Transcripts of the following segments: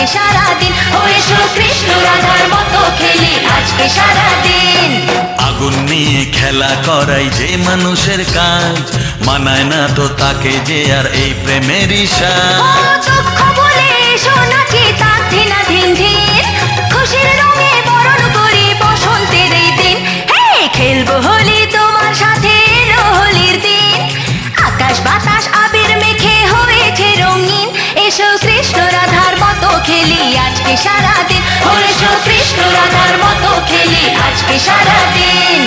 আজকে সারাদিন। ও এসো কৃষ্ণ রাধার মতো খেলি আজকে সারাদিন। আগুন নিয়ে খেলা করাই যে মানুষের কাজ মানায় না তো তাকে যে আর এই প্রেমেরই সাজ। আজকে সারাদিন। হরে কৃষ্ণ রাধার মতো খেলি আজকে সারাদিন।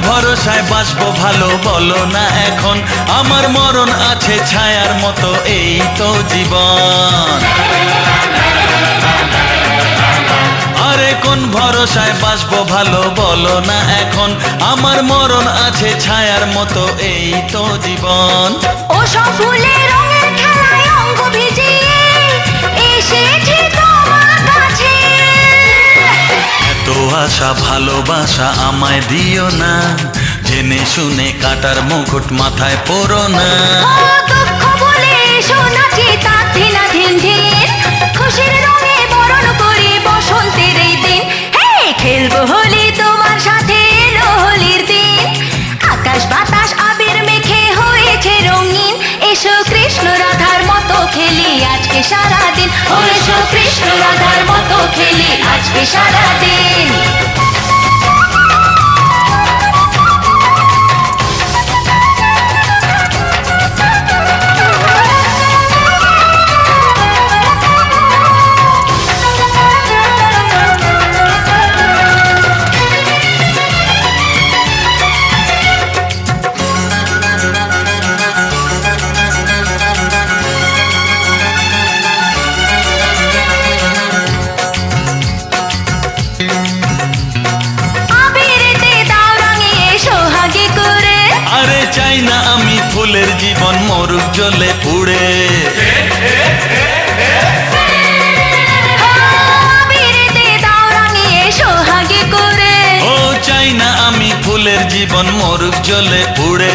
ভরসায় বাঁচবো ভালো, বলো না এখন। আমার মরণ আছে ছায়ার মতো, এই তো জীবন। আরে কোন ভরসায় বাঁচবো ভালো, বলো না এখন। আমার মরণ আছে ছায়ার মতো, এই তো জীবন। ও সব ফুলে রঙের আশা ভালোবাসা আমায় দিও না। জেনে শুনে কাটার মুকুট মাথায় পরো না। ও দুঃখ বলে এসো নাচি তার ধিনা ধিন ধিন খুশির রঙে বরণ করি বসন্তের এই দিন। হে খেলব হোলি তোমার সাথে এলো হোলির দিন। আকাশ বাতাস আবির মেখে হয়েছে রঙিন। এসো কৃষ্ণ রাধার মতো খেলি আজকে সারাদিন। ও এসো কৃষ্ণ রাধার মতো খেলি আজকে সারাদিন। চাই না আমি ফুলের জীবন মরুক জলে পুড়ে। চাই না আমি ফুলের জীবন মরুক জলে পুড়ে।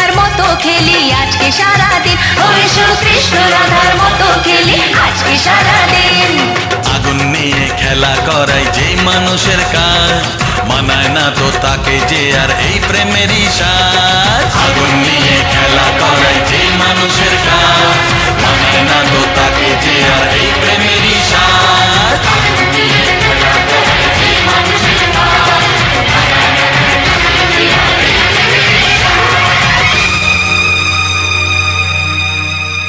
খেলি, আজকে সারাদিন। ও কৃষ্ণ রাধার মতো খেলি, আজকে সারাদিন। আগুন নিয়ে খেলা করাই যে মানুষের কাজ, মানায় না তো তাকে যে আর এই প্রেমেরই সাজ। আগুন নিয়ে খেলা করাই